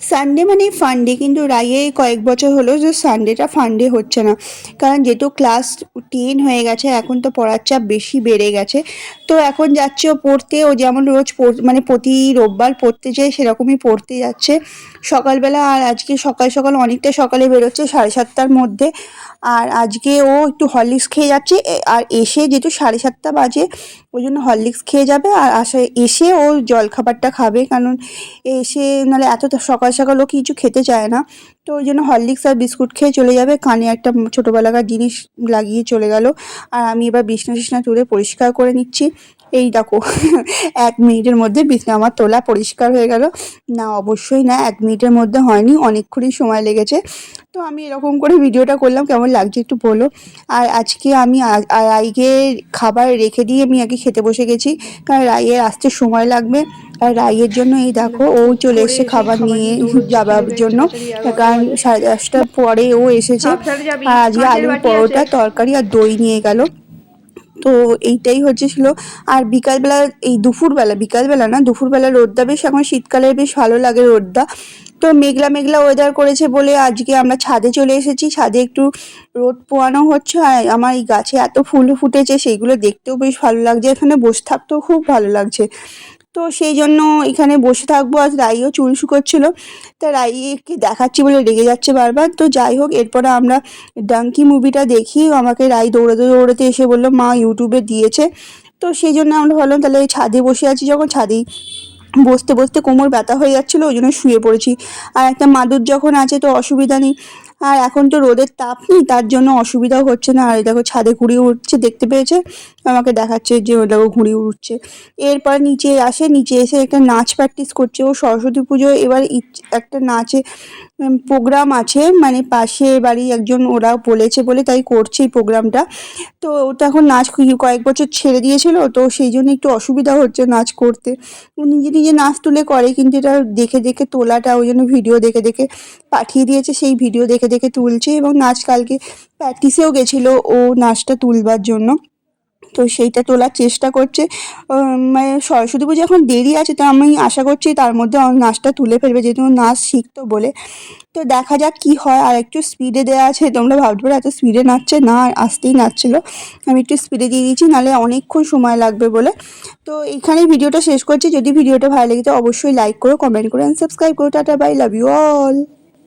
Sunday মানে ফান্ডে কিন্তু রায়ে কয়েক বছর হলো যে সানডেটা ফান্ডে হচ্ছে না। কারণ যেহেতু ক্লাস টেন হয়ে গেছে, এখন তো পড়ার চাপ বেশি বেড়ে গেছে। তো এখন যাচ্ছে ও পড়তে, ও যেমন রোজ মানে প্রতি রোববার পড়তে যায়, সেরকমই পড়তে যাচ্ছে। সকালবেলা আর আজকে সকাল সকাল অনেকটা সকালে বেরোচ্ছে, সাড়ে সাতটার মধ্যে। আর আজকে ও একটু হরলিক্স খেয়ে যাচ্ছে আর এসে যেহেতু সাড়ে সাতটা বাজে, ওই জন্য হরলিক্স খেয়ে যাবে। আর আসে, এসে ও জলখাবারটা খাবে, কারণ এসে নাহলে এত সকাল সকাল ও কিছু খেতে চায় না। তো ওই জন্য হরলিক্স আর বিস্কুট খেয়ে চলে যাবে। কানে একটা ছোটোবেলাকার জিনিস লাগিয়ে চলে গেল। আর আমি এবার বিছনা টিছনা তুলে পরিষ্কার করে নিচ্ছি। এই দেখো এক মিনিটের মধ্যে বিছনা আমার তোলা পরিষ্কার হয়ে গেল। না অবশ্যই না এক মিনিটের মধ্যে হয়নি অনেকক্ষণই সময় লেগেছে। তো আমি এরকম করে ভিডিওটা করলাম কেমন লাগছে একটু বলো। আর আজকে আমি রাইকে খাবার রেখে দিয়ে আমি আগে খেতে বসে গেছি কারণ রাইয়ের আসতে সময় লাগবে। আর রাইয়ের জন্য এই দেখো ও চলে এসে খাবার নিয়ে যাবার জন্য। কারণ সাড়ে দশটার পরে ও এসেছে। আর আজকে আলুর পরোটা তরকারি আর দই নিয়ে গেল। তো এইটাই হচ্ছে ছিল। আর বিকালবেলা এই দুপুরবেলা, বিকালবেলা না, দুপুরবেলা রোদ্দা বেশ, এখন শীতকালে বেশ ভালো লাগে রোদ্দা তো মেঘলা মেঘলা ওয়েদার করেছে বলে আজকে আমরা ছাদে চলে এসেছি। ছাদে একটু রোদ পোয়ানো হচ্ছে, আর আমার এই গাছে এত ফুল ফুটেছে, সেইগুলো দেখতেও বেশ ভালো লাগছে। এখানে বসে থাকতেও খুব ভালো লাগছে। তো সেই জন্য এখানে বসে থাকব। আর রাইও চুল শুকোচ্ছিল। তা রাইকে দেখাচ্ছি বলে রেগে যাচ্ছে বারবার। তো যাই হোক, এরপরে আমরা ডাঙ্কি মুভিটা দেখি। আমাকে রাই দৌড়াতে দৌড়াতে এসে বলল, মা ইউটিউবে দিয়েছে। তো সেই জন্য আমরা ভাবলাম, তাহলে ছাদে বসে আছি। যখন ছাদেই বসতে বসতে কোমর ব্যথা হয়ে যাচ্ছিল, ওই জন্য শুয়ে পড়েছি। আর একটা মাদুর যখন আছে, তো অসুবিধা নেই। আর এখন তো রোদের তাপ নেই, তার জন্য অসুবিধাও হচ্ছে না। আর দেখো ছাদে ঘুরিয়ে উঠছে, দেখতে পেয়েছে? আমাকে দেখাচ্ছে যে ও দেখো ঘুরিয়ে উঠছে। এরপর নিচে আসে, নিচে এসে একটা নাচ প্র্যাকটিস করছে। ও সরস্বতী পুজো এবার একটা নাচে প্রোগ্রাম আছে। মানে পাশে বাড়ি একজন ওরা বলেছে বলে তাই করছে এই প্রোগ্রামটা তো ওটা এখন নাচ কয়েক বছর ছেড়ে দিয়েছিল, তো সেই জন্য একটু অসুবিধা হচ্ছে নাচ করতে। ও নিজে নিজে নাচ তুলে করে, কিন্তু এটা দেখে দেখে তোলাটা, ওই জন্য ভিডিও দেখে দেখে পাঠিয়ে দিয়েছে, সেই ভিডিও দেখে দেখে তুলছে এবং নাচ কালকে প্র্যাকটিসেও গেছিল ও নাচটা তুলবার জন্য। তো সেইটা তোলার চেষ্টা করছে। মানে সরস্বতী পুজো এখন দেরি আছে, তো আমি আশা করছি তার মধ্যে নাচটা তুলে ফেলবে, যেহেতু নাচ শিখতো বলে। তো দেখা যাক কি হয়, আর একটু স্পিডে দেওয়া আছে, তোমরা ভাবতে পারো এত স্পিডে নাচছে, না আসতেই নাচছিল। আমি একটু স্পিডে দিয়ে দিয়েছি নাহলে অনেকক্ষণ সময় লাগবে বলে। তো এখানেই ভিডিওটা শেষ করছি, যদি ভিডিওটা ভালো লেগে তো অবশ্যই লাইক করো কমেন্ট করো অ্যান্ড সাবস্ক্রাইব করো, tata bye love you all